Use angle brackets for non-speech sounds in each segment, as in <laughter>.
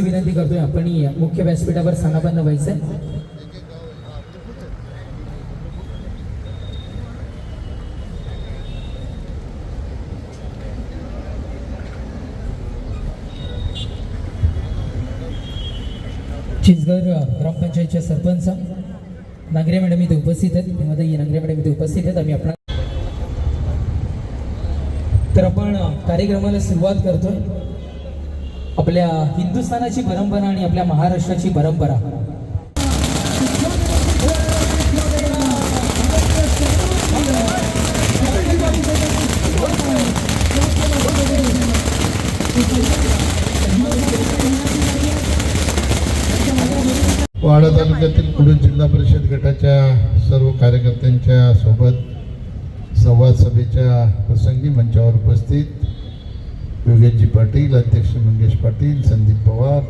अशी विनंती करतोय. आपण मुख्य व्यासपीठावर स्थानापन्न व्हायचंय. चिंचगर ग्रामपंचायतच्या सरपंच नागरे मॅडम इथे उपस्थित आहेत. तेव्हा नागरे मॅडम इथे उपस्थित आहेत. आम्ही आपण तर आपण कार्यक्रमाला सुरुवात करतोय. आपल्या हिंदुस्थानाची परंपरा आणि आपल्या महाराष्ट्राची परंपरा. वाडा तालुक्यातील कुडून जिल्हा परिषद गटाच्या सर्व कार्यकर्त्यांच्या सोबत संवाद सभेच्या प्रसंगी मंचावर उपस्थित योगेशजी पाटील अध्यक्ष मंगेश पाटील संदीप पवार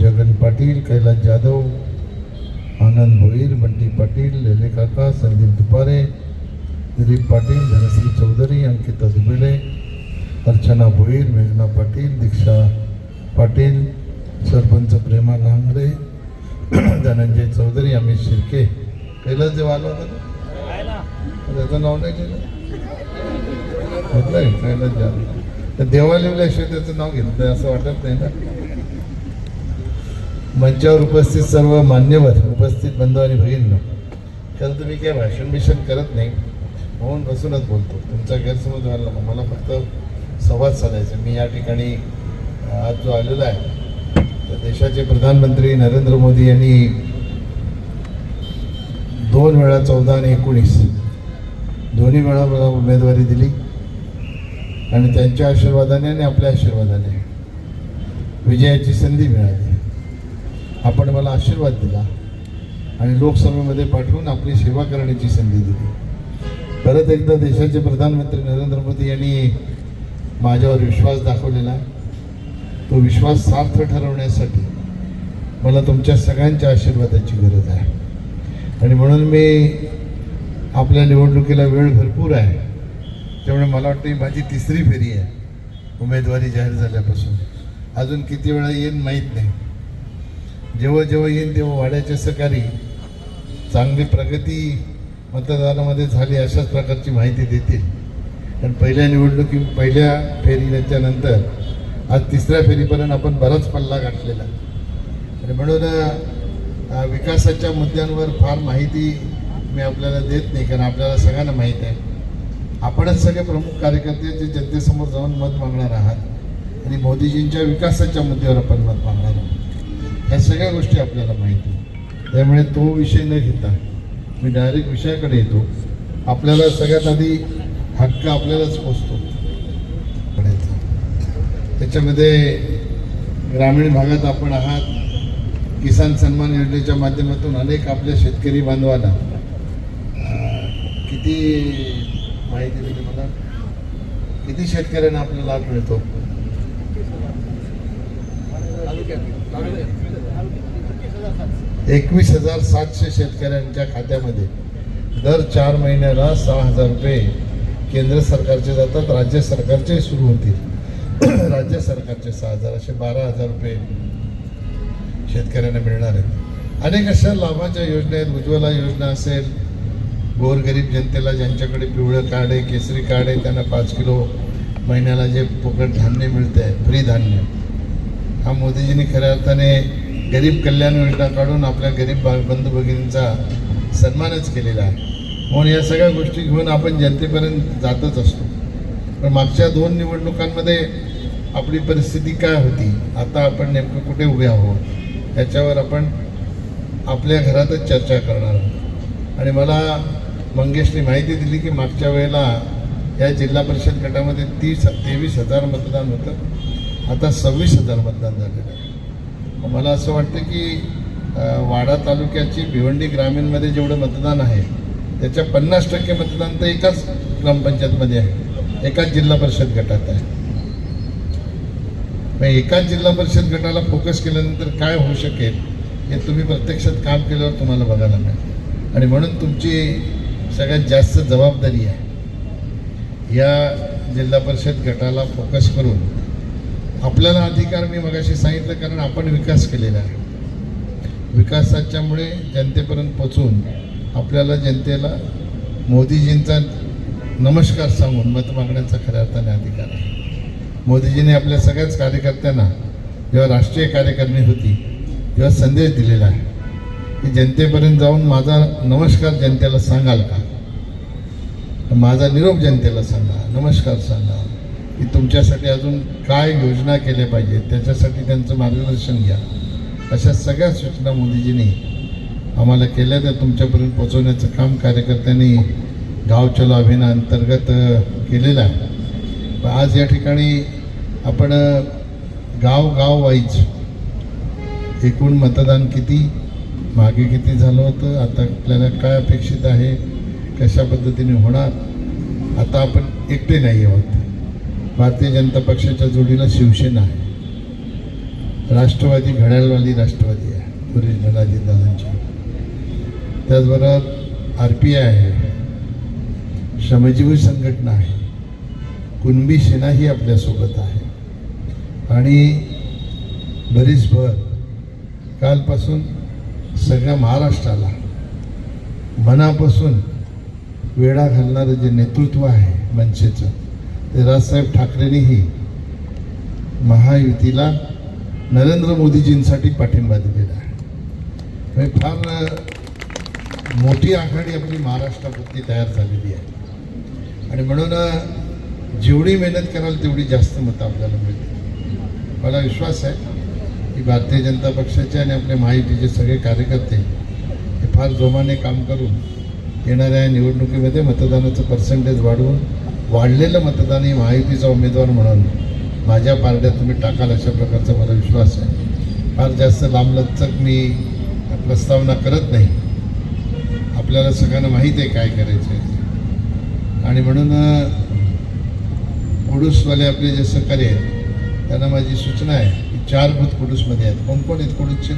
जगन पाटील कैलास जाधव आनंद भोईर बंटी पाटील लेले काका संदीप दुपारे दिलीप पाटील धनश्री चौधरी अंकिता दुबेले अर्चना भोईर मेघना पाटील दीक्षा पाटील सरपंच प्रेमा लांगरे धनंजय चौधरी अमित शिर्के. कैलास देव आला होता त्याचं नाव नाही केलं? कैलास जाधव. तर देवा त्याचं नाव घेतलंय असं वाटत नाही ना? मंचावर उपस्थित सर्व मान्यवर उपस्थित बंधू आणि भगिनींनो खरं तुम्ही काय भाषण बिषण करत नाही म्हणून बसूनच बोलतो. तुमचा गैरसमज व्हायला नको. मला फक्त संवाद साधायचा मी या ठिकाणी आज जो आलेला आहे तर देशाचे प्रधानमंत्री नरेंद्र मोदी यांनी दोन वेळा चौदा आणि एकोणीस दोन्ही वेळा मला उमेदवारी दिली. आणि त्यांच्या आशीर्वादाने आणि आपल्या आशीर्वादाने विजयाची संधी मिळाली. आपण मला आशीर्वाद दिला आणि लोकसभेमध्ये पाठवून आपली सेवा करण्याची संधी दिली. परत एकदा देशाचे प्रधानमंत्री नरेंद्र मोदी यांनी माझ्यावर विश्वास दाखवलेला तो विश्वास सार्थ ठरवण्यासाठी मला तुमच्या सगळ्यांच्या आशीर्वादाची गरज आहे. आणि म्हणून मी आपल्या निवडणुकीला वेळ भरपूर आहे. त्यामुळे मला वाटतं ही माझी तिसरी फेरी आहे. उमेदवारी जाहीर झाल्यापासून. अजून किती वेळा येईन माहीत नाही. जेव्हा जेव्हा येईन तेव्हा वाड्याचे सकाळी चांगली प्रगती मतदानामध्ये झाली अशाच प्रकारची माहिती देतील. कारण पहिल्या निवडणुकी पहिल्या फेरीच्या नंतर आज तिसऱ्या फेरीपर्यंत आपण बराच पल्ला गाठलेला. आणि म्हणून विकासाच्या मुद्द्यांवर फार माहिती मी आपल्याला देत नाही कारण आपल्याला सगळ्यांना माहीत आहे. आपणच सगळे प्रमुख कार्यकर्ते जे जनतेसमोर जाऊन मत मागणार आहात आणि मोदीजींच्या विकासाच्या मुद्द्यावर आपण मत मागणार आहोत. ह्या सगळ्या गोष्टी आपल्याला माहिती त्यामुळे तो विषय न घेता मी डायरेक्ट विषयाकडे येतो. आपल्याला सगळ्यात आधी हक्क आपल्यालाच पोचतो. त्याच्यामध्ये ग्रामीण भागात आपण आहात. किसान सन्मान योजनेच्या माध्यमातून अनेक आपल्या शेतकरी बांधवांना किती माहिती दिली मला. किती शेतकऱ्यांना आपला लाभ मिळतो? एकवीस हजार सातशे शेतकऱ्यांच्या खात्यामध्ये. दर चार महिन्याला सहा हजार रुपये केंद्र सरकारचे जातात राज्य सरकारचे सुरू होतील. <clears throat> राज्य सरकारचे सहा हजार असे बारा हजार रुपये शेतकऱ्यांना मिळणार आहेत. अनेक अशा लाभाच्या योजना आहेत. उज्ज्वला योजना असेल गोरगरीब जनतेला ज्यांच्याकडे पिवळं कार्ड आहे केसरी कार्ड आहे त्यांना पाच किलो महिन्याला जे फुकट धान्य मिळतं आहे फ्री धान्य हा मोदीजींनी खऱ्या अर्थाने गरीब कल्याण योजना काढून आपल्या गरीब बा- बंधू भगिनींचा सन्मानच केलेला आहे. म्हणून या सगळ्या गोष्टी घेऊन आपण जनतेपर्यंत जातच असतो. पण मागच्या दोन निवडणुकांमध्ये आपली परिस्थिती काय होती आता आपण नेमकं कुठे उभे आहोत याच्यावर आपण आपल्या घरातच चर्चा करणार आहोत. आणि मला मंगेशने माहिती दिली की मागच्या वेळेला या जिल्हा परिषद गटामध्ये तीस तेवीस हजार मतदान होतं. आता सव्वीस हजार मतदान झालेलं आहे. मला असं वाटतं की वाडा तालुक्याची भिवंडी ग्रामीणमध्ये जेवढं मतदान आहे त्याच्या पन्नास टक्के मतदान तर एकाच ग्रामपंचायतमध्ये आहे. एकाच जिल्हा परिषद गटात आहे. मग एकाच जिल्हा परिषद गटाला फोकस केल्यानंतर काय होऊ शकेल हे तुम्ही प्रत्यक्षात काम केल्यावर तुम्हाला बघायला मिळेल. आणि म्हणून तुमची सगळ्यात जास्त जबाबदारी आहे. या जिल्हा परिषद गटाला फोकस करून आपल्याला अधिकार मी मगाशी सांगितलं कारण आपण विकास केलेला आहे. विकासाच्यामुळे जनतेपर्यंत पोचून आपल्याला जनतेला मोदीजींचा नमस्कार सांगून मत मागण्याचा खऱ्या अर्थाने अधिकार आहे. मोदीजींनी आपल्या सगळ्याच कार्यकर्त्यांना जेव्हा राष्ट्रीय कार्यकारिणी होती तेव्हा संदेश दिलेला आहे की जनतेपर्यंत जाऊन माझा नमस्कार जनतेला सांगाल का? माझा निरोप जनतेला सांगा नमस्कार सांगा की तुमच्यासाठी अजून काय योजना केल्या पाहिजेत त्याच्यासाठी त्यांचं मार्गदर्शन घ्या. अशा सगळ्या सूचना मोदीजींनी आम्हाला केल्या त्या तुमच्यापर्यंत पोचवण्याचं काम कार्यकर्त्यांनी गाव चलो अभियाना अंतर्गत केलेलं आहे. आज या ठिकाणी आपण गाव गाव वाईज एकूण मतदान किती मागे किती झालं होतं आता आपल्याला काय अपेक्षित आहे कशा पद्धतीने होणार आता आपण एकटे नाही आहोत. भारतीय जनता पक्षाच्या जोडीला शिवसेना आहे. राष्ट्रवादी घड्याळवाली राष्ट्रवादी आहे ओरिजिनल अजितदादांची त्याचबरोबर आर पी आय आहे श्रमजीवी संघटना आहे कुणबी सेना ही आपल्यासोबत आहे. आणि बरीचभर कालपासून सगळ्या महाराष्ट्राला मनापासून वेळा घालणारं जे नेतृत्व आहे मनसेचं ते राजसाहेब ठाकरेंनीही महायुतीला नरेंद्र मोदीजींसाठी पाठिंबा दिलेला आहे. म्हणजे फार मोठी आघाडी आपली महाराष्ट्रापुरती तयार झालेली आहे. आणि म्हणून जेवढी मेहनत कराल तेवढी जास्त मतं आपल्याला मिळतील. मला विश्वास आहे की भारतीय जनता पक्षाचे आणि आपले महायुतीचे सगळे कार्यकर्ते हे फार जोमाने काम करून येणाऱ्या निवडणुकीमध्ये मतदानाचं पर्सेंटेज वाढवून वाढलेलं मतदान हे महायुतीचा उमेदवार म्हणून माझ्या पारड्यात तुम्ही टाकाल अशा प्रकारचा मला विश्वास आहे. फार जास्त लांबलचक मी प्रस्तावना करत नाही. आपल्याला सगळ्यांना माहीत आहे काय करायचं आहे आणि म्हणून कुडूसवाले आपले जे सहकारी आहेत त्यांना माझी सूचना आहे की चार मत कुडूसमध्ये आहेत. कोण कोण आहेत? कुडूसचे